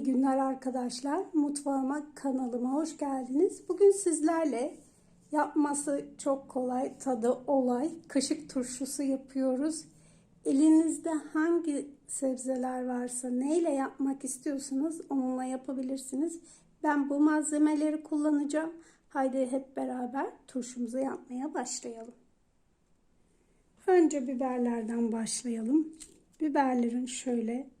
İyi günler arkadaşlar. Mutfağıma kanalıma hoş geldiniz. Bugün sizlerle yapması çok kolay, tadı olay, kaşık turşusu yapıyoruz. Elinizde hangi sebzeler varsa, neyle yapmak istiyorsanız onunla yapabilirsiniz. Ben bu malzemeleri kullanacağım. Haydi hep beraber turşumuzu yapmaya başlayalım. Önce biberlerden başlayalım. Biberlerin şöyle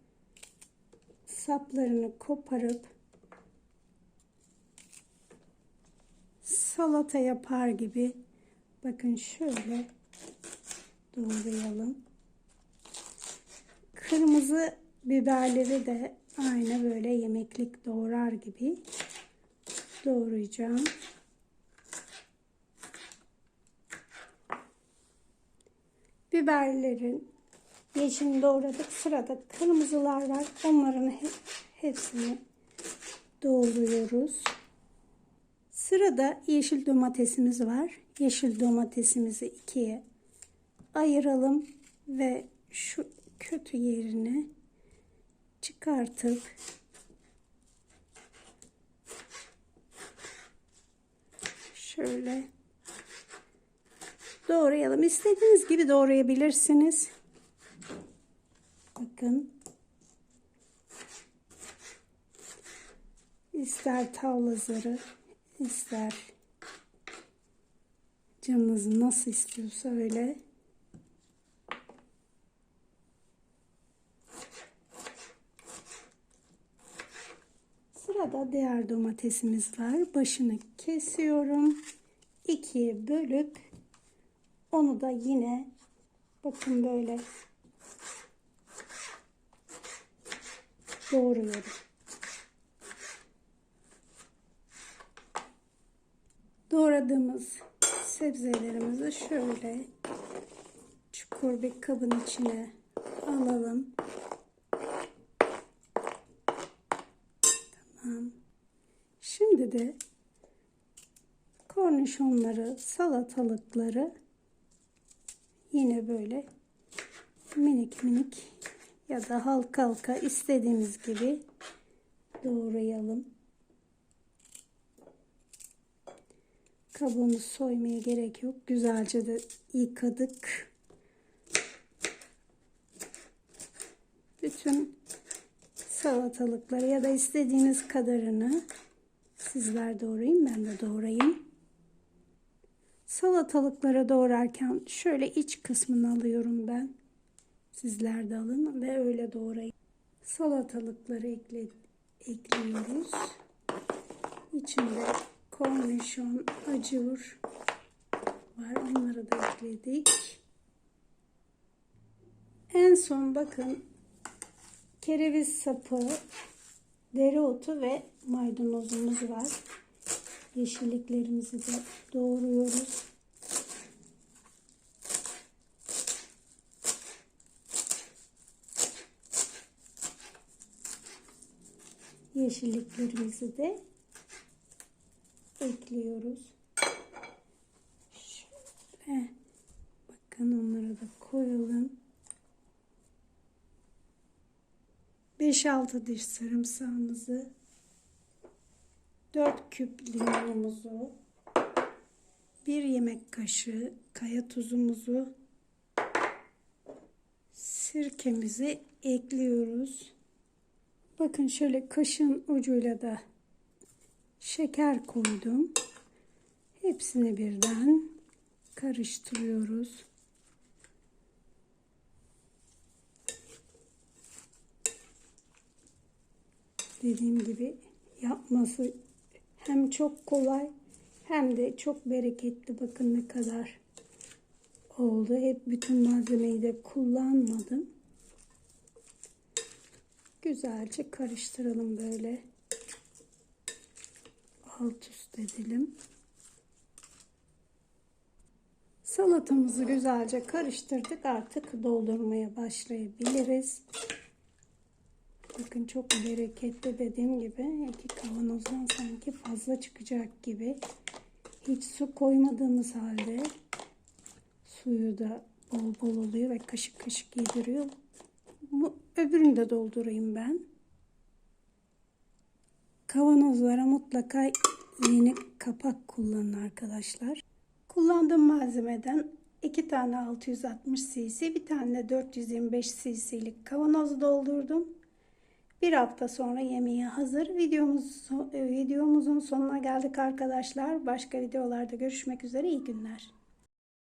saplarını koparıp salata yapar gibi bakın şöyle doğrayalım. Kırmızı biberleri de aynı böyle yemeklik doğrar gibi doğrayacağım. Biberlerin yeşilini doğradık. Sırada kırmızılar var. Onların hepsini doğruyoruz. Sırada yeşil domatesimiz var. Yeşil domatesimizi ikiye ayıralım ve şu kötü yerini çıkartıp şöyle doğrayalım. İstediğiniz gibi doğrayabilirsiniz. Bakın. İster tavla zarı, ister canınız nasıl istiyorsa öyle. Sırada diğer domatesimiz var. Başını kesiyorum. ikiye bölüp onu da yine bakın böyle doğruyorum. Doğradığımız sebzelerimizi şöyle çukur bir kabın içine alalım. Tamam. Şimdi de kornişonları, salatalıkları yine böyle minik minik ya da halka halka istediğimiz gibi doğrayalım. Kabuğunu soymaya gerek yok. Güzelce de yıkadık. Bütün salatalıkları ya da istediğiniz kadarını sizler doğrayın ben de doğrayayım. Salatalıkları doğrarken şöyle iç kısmını alıyorum ben. Sizler de alın ve öyle doğrayın. Salatalıkları ekle, ekliyoruz. İçinde kornişon, acur var. Onları da ekledik. En son bakın kereviz sapı, dereotu ve maydanozumuz var. Yeşilliklerimizi de doğruyoruz. Yeşilliklerimizi de ekliyoruz. Şöyle bakın onları da koyalım. 5-6 diş sarımsağımızı 4 küp limonumuzu 1 yemek kaşığı kaya tuzumuzu sirkemizi ekliyoruz. Bakın şöyle kaşın ucuyla da şeker koydum. Hepsini birden karıştırıyoruz. Dediğim gibi yapması hem çok kolay hem de çok bereketli. Bakın ne kadar oldu. Hep bütün malzemeyi de kullanmadım. Güzelce karıştıralım böyle. Alt üst edelim. Salatamızı güzelce karıştırdık. Artık doldurmaya başlayabiliriz. Bakın çok bereketli dediğim gibi iki kavanozdan sanki fazla çıkacak gibi. Hiç su koymadığımız halde suyu da bol bol oluyor ve kaşık kaşık yediriyor. Bu öbürünü de doldurayım ben. Kavanozlara mutlaka yeni kapak kullanın arkadaşlar. Kullandığım malzemeden 2 tane 660 cc, bir tane de 425 cc'lik kavanoz doldurdum. Bir hafta sonra yemeğe hazır. Videomuz, videomuzun sonuna geldik arkadaşlar. Başka videolarda görüşmek üzere. İyi günler.